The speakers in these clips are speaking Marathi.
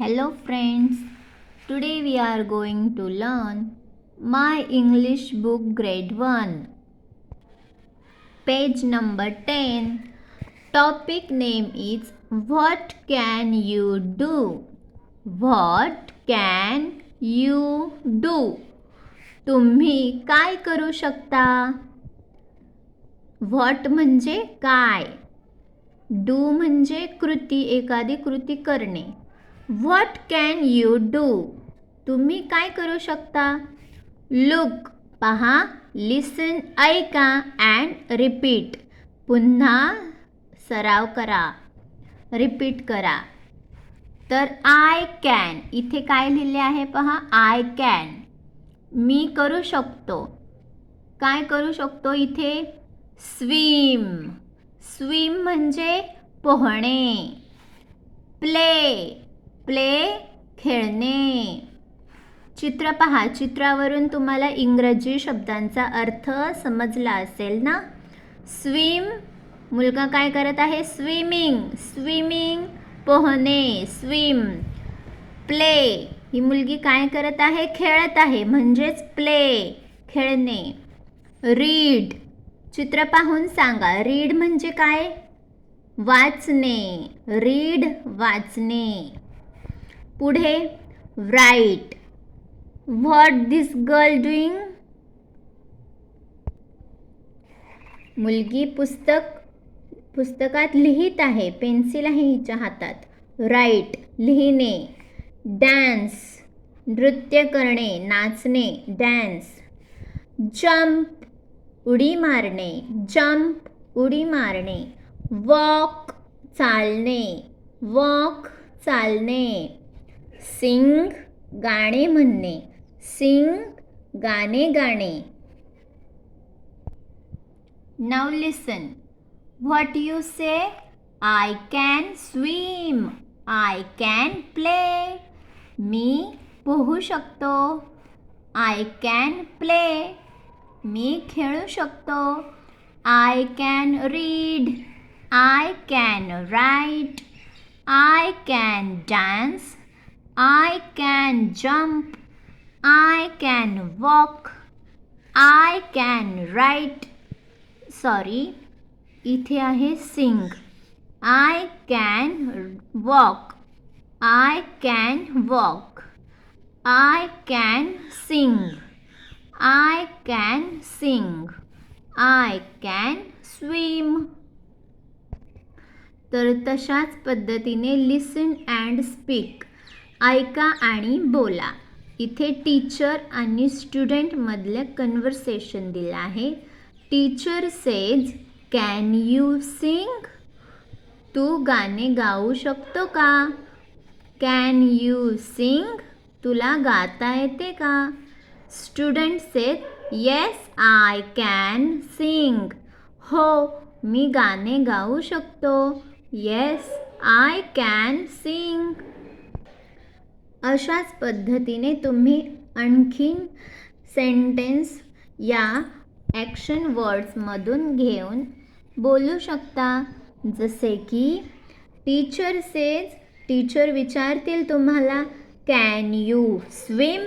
Hello friends, today we are going to learn my English book grade 1. Page number 10. Topic name is What can you do? What can you do? तुम्ही काय करू शकता व्हॉट म्हणजे काय डू म्हणजे कृती एखादी कृती करणे व्हॉट कॅन यू डू तुम्ही काय करू शकता? लुक पहा लिसन ऐका अँड रिपीट पुन्हा सराव करा. रिपीट करा. तर आय कॅन इथे काय लिहिले आहे पहा? आय कॅन मी करू शकतो. काय करू शकतो इथे? स्विम स्विम म्हणजे पोहणे. प्ले प्ले खेळणे. चित्र पहा. चित्रावरून तुम्हाला इंग्रजी शब्दांचा अर्थ समजला असेल ना? स्विम मुलगा काय करत आहे? स्विमिंग स्विमिंग पोहणे स्विम प्ले ही मुलगी काय करत आहे? खेळत आहे. म्हणजेच प्ले खेळणे. रीड चित्र पाहून सांगा. रीड म्हणजे काय? वाचणे. रीड वाचणे. पुढे write what this girl doing मुलगी पुस्तक पुस्तकात लिहित आहे पेन्सिल आहे हिच्या हातात. राईट लिहिणे. डॅन्स नृत्य करणे नाचणे डॅन्स जम्प उडी मारणे. जम्प उडी मारणे. वॉक चालणे. वॉक चालणे. सिंग गाणे म्हणणे. सिंग गाणे गाणे. नाव listen what you say I can swim I can play मी पोहू शकतो. आय कॅन प्ले मी खेळू शकतो. I can read I can write I can dance I can jump I can walk I can write sorry इथे आहे sing I can walk I can walk I can sing I can sing I can swim तर तशाच पद्धतीने लिसन अँड स्पीक ऐका आणि बोला. इथे टीचर आणि स्टुडंटमधलं कन्व्हर्सेशन दिलं आहे. Teacher says can you sing? तू गाणे गाऊ शकतो का? Can you sing? तुला गाता येते का? Student says yes I can sing. हो मी गाणे गाऊ शकतो. Yes I can sing. अशाच पद्धतीने तुम्ही आणखीन सेंटेन्स या ॲक्शन वर्ड्समधून घेऊन बोलू शकता. जसे की टीचर सेज टीचर विचारतील तुम्हाला कॅन यू स्विम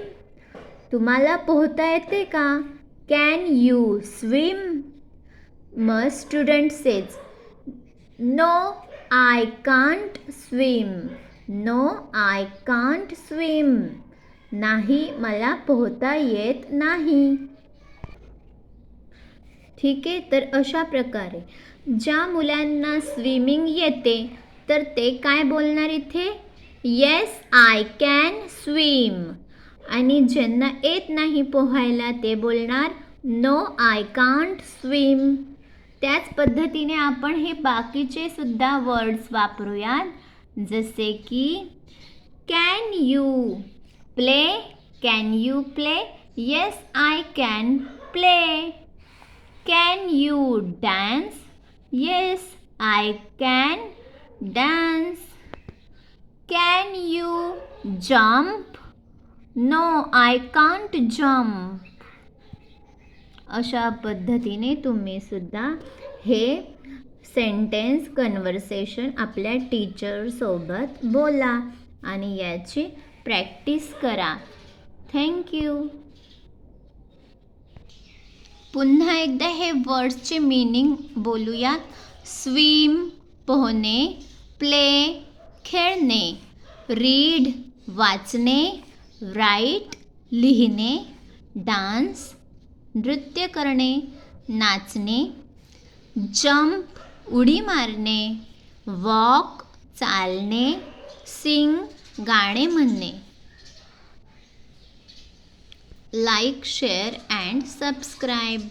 तुम्हाला पोहता येते का? कॅन यू स्विम मग student says no I can't swim no I can't swim नाही मला पोहता येत नाही. ठीक आहे तर अशा प्रकारे. ज्या मुलांना स्विमिंग येते तर ते काय बोलणार इथे? येस आय कॅन स्विम आणि ज्यांना येत नाही पोहायला ते बोलणार नो आय कांट स्विम त्याच पद्धतीने आपण हे बाकीचे सुद्धा वर्ड्स वापरूयात. जसे की can you play can you play yes I can play can you dance yes I can dance can you jump no I can't jump अशा पद्धतीने तुम्ही सुद्धा हे सेंटेन्स कन्व्हर्सेशन आपल्या टीचरसोबत बोला आणि याची प्रॅक्टिस करा. थँक्यू पुन्हा एकदा हे वर्ड्सचे मीनिंग बोलूयात. स्विम पोहणे प्ले खेळणे रीड वाचणे राईट लिहिणे डान्स नृत्य करणे नाचणे जंप उडी मारणे वॉक चालणे सिंग गाणे म्हणणे. Like share and subscribe.